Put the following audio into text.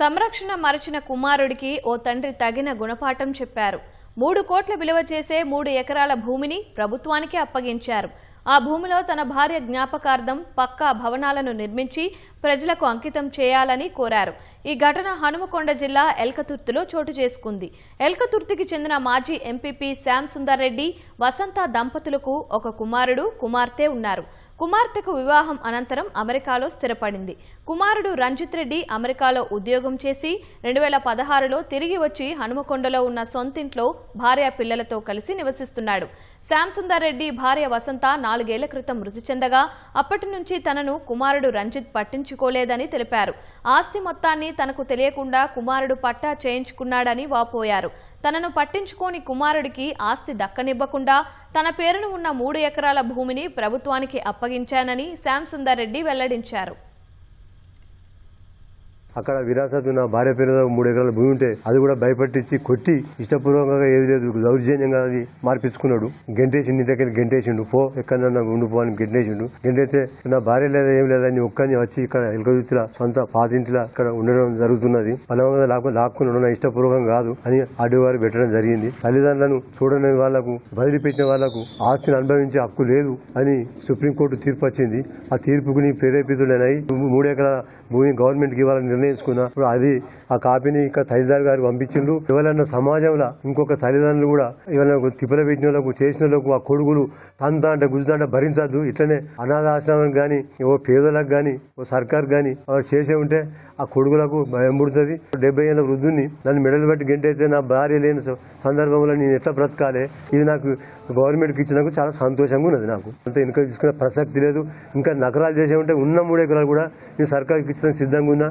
సంరక్షణ మరచిన కుమారుడికి ఓ తండ్రి తగిన గుణపాఠం చెప్పారు. మూడు కోట్ల విలువ చేసే మూడు ఎకరాల భూమిని ప్రభుత్వానికి అప్పగించారు. ఆ భూమిలో తన భార్య జ్ఞాపకార్థం పక్కా భవనాలను నిర్మించి ప్రజలకు అంకితం చేయాలని కోరారు. ఈ ఘటన హనుమకొండ జిల్లా ఎల్కతుర్తిలో చోటు చేసుకుంది. ఎల్కతుర్తికి చెందిన మాజీ ఎంపీపీ శ్యామ్ సుందర్ రెడ్డి వసంత దంపతులకు ఒక కుమారుడు కుమార్తె ఉన్నారు. కుమార్తెకు వివాహం అనంతరం అమెరికాలో స్థిరపడింది. కుమారుడు రంజిత్ రెడ్డి అమెరికాలో ఉద్యోగం చేసి రెండు వేల పదహారులో తిరిగి వచ్చి హనుమకొండలో ఉన్న సొంతింట్లో భార్య పిల్లలతో కలిసి నివసిస్తున్నాడు. శ్యామ్ సుందర్ రెడ్డి భార్య వసంత నాలుగేళ్ళ క్రితం మృతి చెందగా అప్పటి నుంచి తనను కుమారుడు రంజిత్ పట్టించుకోలేదని తెలిపారు. ఆస్తి మొత్తాన్ని తనకు తెలియకుండా కుమారుడు పట్టా చేయించుకున్నాడని వాపోయారు. తనను పట్టించుకోని కుమారుడికి ఆస్తి దక్కనివ్వకుండా తన పేరును ఉన్న మూడు ఎకరాల భూమిని ప్రభుత్వానికి అప్పగించానని శ్యామ్ సుందర్ రెడ్డి వెల్లడించారు. అక్కడ విరాసత్ నా భార్య పేరు మూడు ఎకరాల భూమి ఉంటే అది కూడా భయపట్టించి కొట్టి ఇష్టపూర్వకంగా ఏది లేదు దౌర్జన్యంగా అది మార్పించుకున్నాడు. గెంటేసిండు ఇంటి దగ్గర గెంటేసిండు. పో ఎక్కడన్నా ఉండిపో అని గెంటేసిండు. గెంటైతే నా భార్య లేదా ఏం లేదని ఒక్కని వచ్చి ఇక్కడ ఎలుకవిత్తుల సొంత పాతింటిలా ఇక్కడ ఉండడం జరుగుతున్నది. బలవంగా లాక్కు లాక్కున్నాడు నా ఇష్టపూర్వకం కాదు అని అడ్డువారు పెట్టడం జరిగింది. తల్లిదండ్రులను చూడని వాళ్ళకు వదిలిపెట్టిన వాళ్ళకు ఆస్తిని అనుభవించే హక్కు లేదు అని సుప్రీంకోర్టు తీర్పు వచ్చింది. ఆ తీర్పుకు నీ ప్రేరేపితుడనై మూడు ఎకరాల భూమి గవర్నమెంట్కి ఇవ్వాలని నిర్ణయించుకున్నా. ఇప్పుడు అది ఆ కాపీని ఇంకా తల్లిదారు గారు పంపించిండ్రు. ఎవరైనా సమాజంలో ఇంకొక తల్లిదండ్రులు కూడా ఎవరైనా తిప్పల పెట్టిన వాళ్ళకు చేసిన వాళ్ళకు ఆ కొడుకులు తంత అంటే గుజుదంట అంటే భరించద్దు. ఇట్లనే అనాథాశ్రమం కానీ ఓ పేదలకు కానీ ఓ సర్కార్ కానీ వారు చేసే ఉంటే ఆ కొడుకులకు భయం పుడుతుంది. డెబ్బై ఏళ్ళ వృద్ధుని నన్ను మెడలు పెట్టి గెంటైతే నా భార్య లేని సందర్భంలో నేను ఎట్లా బ్రతకాలి? ఇది నాకు గవర్నమెంట్కి ఇచ్చినందుకు చాలా సంతోషంగా ఉన్నది నాకు. అంత వెనుక తీసుకునే ప్రసక్తి లేదు. ఇంకా నకరాలు చేసే ఉంటే ఉన్న మూడు ఎకరాలు కూడా నేను సర్కార్కి ఇచ్చిన సిద్ధంగా ఉన్నా.